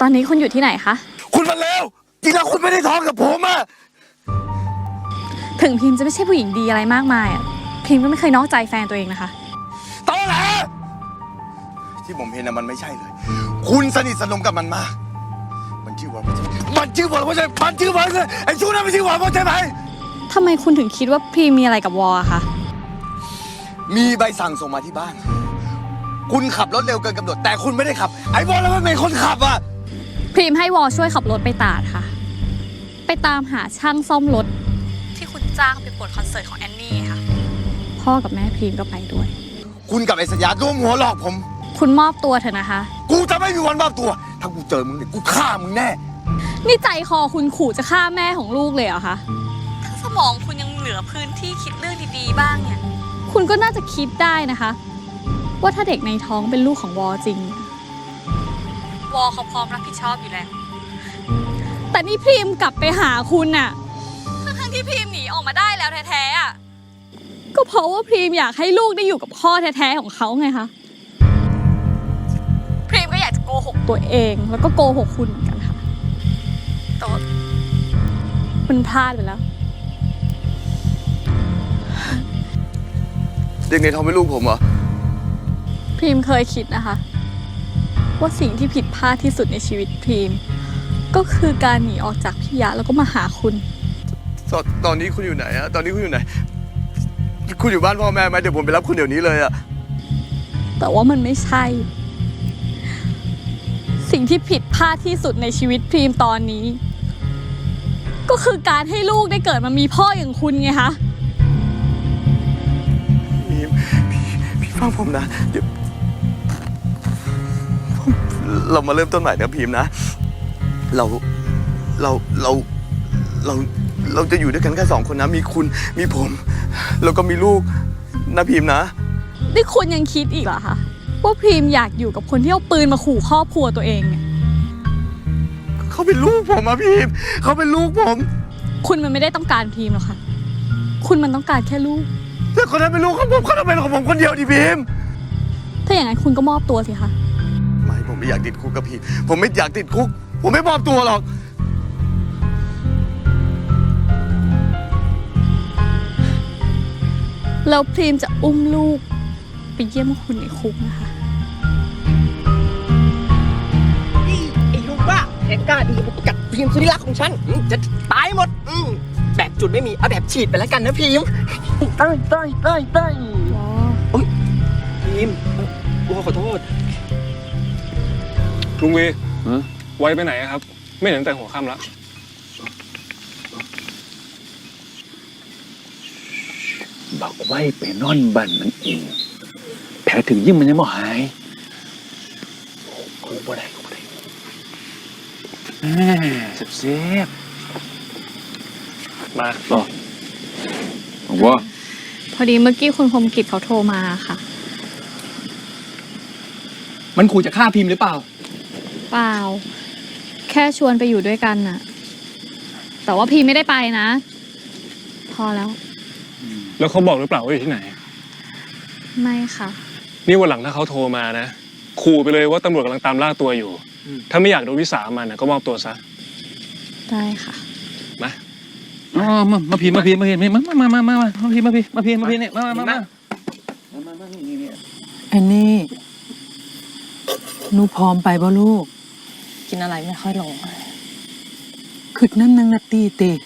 ตอนนี้คุณอยู่ที่ไหนคะ คุณมันเลวจริงแล้วคุณไม่ได้ท้องกับผมอะถึงพิมพ์จะไม่ใช่ผู้หญิงดีอะไรมากมายอะพิมพ์ก็ไม่เคยนอกใจแฟนตัวเองนะคะ ตอแหลที่ผมเห็นนะมันไม่ใช่เลย คุณสนิทสนมกับมันมาก มันชื่อวรพจน์มันชื่อวรพจน์มันชื่อวรพจน์ไอ้ชู้นั่นมันชื่อวรพจน์ใช่ไหมทำไมคุณถึงคิดว่าพิมพ์มีอะไรกับวออะคะ มีใบสั่งส่งมาที่บ้าน คุณขับรถเร็วเกินกำหนดแต่คุณไม่ได้ขับ ไอ้วรพจน์เป็นคนขับอะ พิมพ์ให้วอช่วยขับรถไปตราดค่ะ ไปตามหาช่างซ่อมรถ ที่คุณจ้างไปปวดคอนเสิร์ตของแอนนี่ค่ะ พ่อกับแม่พิมพ์ก็ไปด้วย คุณกับไอ้สัญญาร่วมหัวหลอกผม คุณมอบตัวเถอะนะคะ กูจะไม่มีวันมอบตัว ถ้ากูเจอมึงเนี่ยกูฆ่ามึงแน่ นี่ใจคอคุณขู่จะฆ่าแม่ของลูกเลยเหรอคะ ถ้าสมองคุณยังเหลือพื้นที่คิดเรื่องดีๆบ้างเนี่ย คุณก็น่าจะคิดได้นะคะ ว่าถ้าเด็กในท้องเป็นลูกของวอจริง วอเขาพร้อมรับผิดชอบอยู่แล้ว แต่นี่พิมพ์กลับไปหาคุณน่ะ ทั้งๆที่พิมพ์หนีออกมาได้แล้วแท้ๆอะ ก็เพราะว่าพิมพ์อยากให้ลูกได้อยู่กับพ่อแท้ๆของเขาไงคะ พรีมก็อยากจะโกหกตัวเองแล้วก็โกหกคุณเหมือนกันค่ะ แต่ว่ามันพลาดไปแล้ว เด็กในท้องเป็นลูกผมเหรอพรีมเคยคิดนะคะ ว่าสิ่งที่ผิดพลาดที่สุดในชีวิตพรีม ก็คือการหนีออกจากพิยะแล้วก็มาหาคุณ ตอนตอนนี้คุณอยู่ไหนอะตอนนี้คุณอยู่ไหน คุณอยู่บ้านพ่อแม่ไหมเดี๋ยวผมไปรับคุณเดี๋ยวนี้เลยอะแต่ว่ามันไม่ใช่ สิ่งที่ผิดพลาดที่สุดในชีวิตพรีมตอนนี้ ก็คือการให้ลูกได้เกิดมามีพ่ออย่างคุณไงคะมีมพี่พี่ฟังผมนะเดี๋ยว เรามาเริ่มต้นใหม่นะพิมพ์นะ เราเราเราเราเราจะอยู่ด้วยกันแค่สองคนนะ มีคุณมีผม แล้วก็มีลูกนะพิมพ์นะ นี่คุณยังคิดอีกเหรอคะว่าพรีมอยากอยู่กับคนที่เอาปืนมาขู่ครอบครัวตัวเองเนี่ยเขาเป็นลูกผมอะพิมพ์เขาเป็นลูกผมคุณมันไม่ได้ต้องการพรีมหรอกค่ะ คุณมันต้องการแค่ลูก แต่คนนั้นเป็นลูกของผมเขาต้องเป็นของผมคนเดียวดิพิมพ์ถ้าอย่างนั้นคุณก็มอบตัวสิคะไม่ ผมไม่อยากติดคุกกับพิมพ์ผมไม่อยากติดคุก ผมไม่มอบตัวหรอกแล้วพรีมจะอุ้มลูก ไปเยี่ยมคุณในคุกนะคะไอ้ลูกบ้าแกกล้าดีมากัดพิมพ์สุริรักของฉันอืมจะตายหมดอืมแบบจุดไม่มี เอาแบบฉีดไปแล้วกันนะพิมพ์ได้ได้ได้ได้ พิมพ์เอ่อโอ้ขอโทษ ลุงวีไว้ไปไหนอะครับ ไม่เห็นแต่หัวค่ำแล้วบอกไว้ไปนอนบ้านมันเอง แผลถึงยิ่งมันยังไม่หายกูบ่ได้กูบ่ได้แม่เสียบมาๆต่อบอกว่าพอดีเมื่อกี้คุณคมกิจเขาโทรมาค่ะ มันขู่จะฆ่าพิมพ์หรือเปล่า เปล่า แค่ชวนไปอยู่ด้วยกันน่ะ แต่ว่าพีไม่ได้ไปนะ พอแล้ว แล้วเขาบอกหรือเปล่าว่าอยู่ที่ไหน ไม่ค่ะ นี่วันหลังถ้าเขาโทรมานะขู่ไปเลยว่าตำรวจกำลังตามล่าตัวอยู่อืมถ้าไม่อยากโดนวิสามันนะก็มอบตัวซะ ได้ค่ะ มาอ๋อมามาพีมาพีมาพีมามามามามามามาพีมาพีมาพีมาพีเนี่ยมามามามามามานี่นี่ไอ้นี่หนูพร้อมไปบ่ลูก กินอะไรไม่ค่อยลง ขึ้นั่ำนางนาตีตะ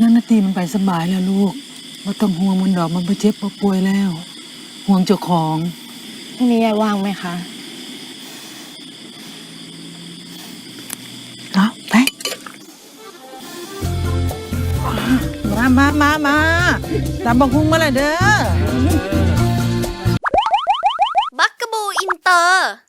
น่งนาตีมันไปสบายแล้วลูกว่าต้องห่วงมันดอกมันไปเจ็บม่ป่วยแล้ว ห่วงเจ้าของพรุ่งนี้ยายว่างไหมคะเนาะไป มามามามาตามบังคุงมาเลยเด้อ บักกะบูอินเตอร์